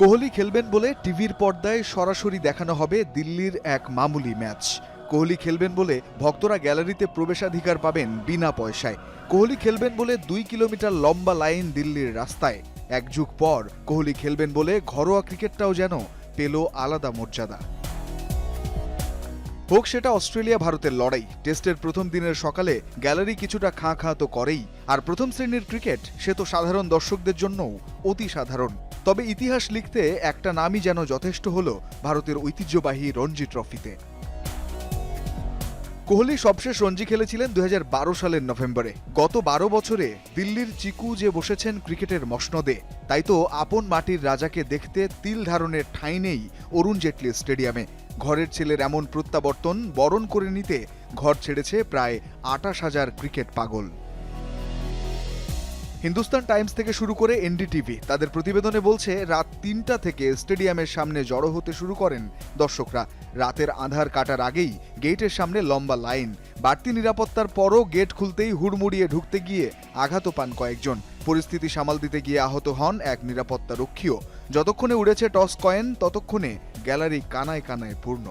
কোহলি খেলবেন বলে টিভির পর্দায় সরাসরি দেখানো হবে দিল্লির এক মামুলি ম্যাচ। কোহলি খেলবেন বলে ভক্তরা গ্যালারিতে প্রবেশাধিকার পাবেন বিনা পয়সায়। কোহলি খেলবেন বলে দুই কিলোমিটার লম্বা লাইন দিল্লির রাস্তায়। এক যুগ পর কোহলি খেলবেন বলে ঘরোয়া ক্রিকেটটাও যেন পেল আলাদা মর্যাদা। হোক সেটা অস্ট্রেলিয়া ভারতের লড়াই। টেস্টের প্রথম দিনের সকালে গ্যালারি কিছুটা খাঁ খাঁ তো করেই। আর প্রথম শ্রেণির ক্রিকেট, সে তো সাধারণ দর্শকদের জন্যও অতি সাধারণ। তবে ইতিহাস লিখতে একটা নামই যেন যথেষ্ট হল ভারতের ঐতিহ্যবাহী রঞ্জি ট্রফিতে। কোহলি সবশেষ রঞ্জি খেলেছিলেন দু হাজার বারো সালের নভেম্বরে। গত বারো বছরে দিল্লির চিকু যে বসেছেন ক্রিকেটের মসনদে, তাই তো আপন মাটির রাজাকে দেখতে তিল ধারণের ঠাঁই নেই অরুণ জেটলি স্টেডিয়ামে। ঘরের ছেলের এমন প্রত্যাবর্তন বরণ করে নিতে ঘর ছেড়েছে প্রায় আটাশ হাজার ক্রিকেট পাগল। হিন্দুস্তান টাইমস থেকে শুরু করে এনডিটিভি তাদের প্রতিবেদনে বলছে, রাত তিনটা থেকে স্টেডিয়ামের সামনে জড়ো হতে শুরু করেন দর্শকরা। রাতের আধার কাটার আগেই গেটের সামনে লম্বা লাইন। বাড়তি নিরাপত্তার পরও গেট খুলতেই হুড়মুড়িয়ে ঢুকতে গিয়ে আঘাত পান কয়েকজন। পরিস্থিতি সামাল দিতে গিয়ে আহত হন এক নিরাপত্তা রক্ষীও যতক্ষণে উড়েছে টস কয়েন, ততক্ষণে গ্যালারি কানায় কানায় পূর্ণ।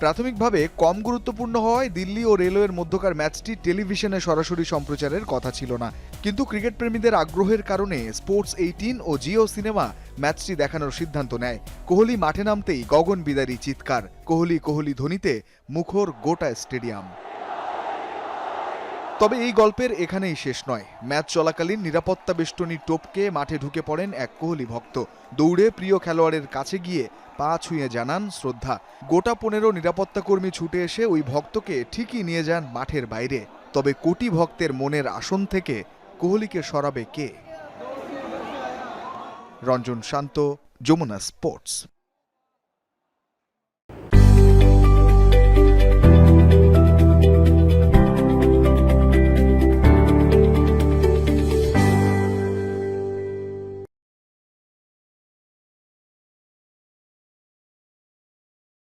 প্রাথমিকভাবে কম গুরুত্বপূর্ণ হওয়ায় দিল্লি ও রেলওয়ের মধ্যকার ম্যাচটি টেলিভিশনে সরাসরি সম্প্রচারের কথা ছিল না। কিন্তু ক্রিকেট প্রেমীদের আগ্রহের কারণে স্পোর্টস এইটিন ও জিও সিনেমা ম্যাচটি দেখানোর সিদ্ধান্ত নেয়। কোহলি মাঠে নামতেই গগন বিদারী চিৎকার। কোহলি কোহলি ধ্বনিতে মুখর গোটা স্টেডিয়াম। তবে এই গল্পের এখানেই শেষ নয়। ম্যাচ চলাকালীন নিরাপত্তা বেষ্টনী টপকে মাঠে ঢুকে পড়েন এক কোহলি ভক্ত। দৌড়ে প্রিয় খেলোয়াড়ের কাছে গিয়ে পা ছুঁয়ে জানান শ্রদ্ধা। গোটা পনেরো নিরাপত্তা কর্মী ছুটে এসে ওই ভক্তকে ঠিকই নিয়ে যান মাঠের বাইরে। তবে কোটি ভক্তের মনের আসন থেকে কোহলিকে সরাবে কে? রঞ্জন শান্ত, যমুনা স্পোর্টস।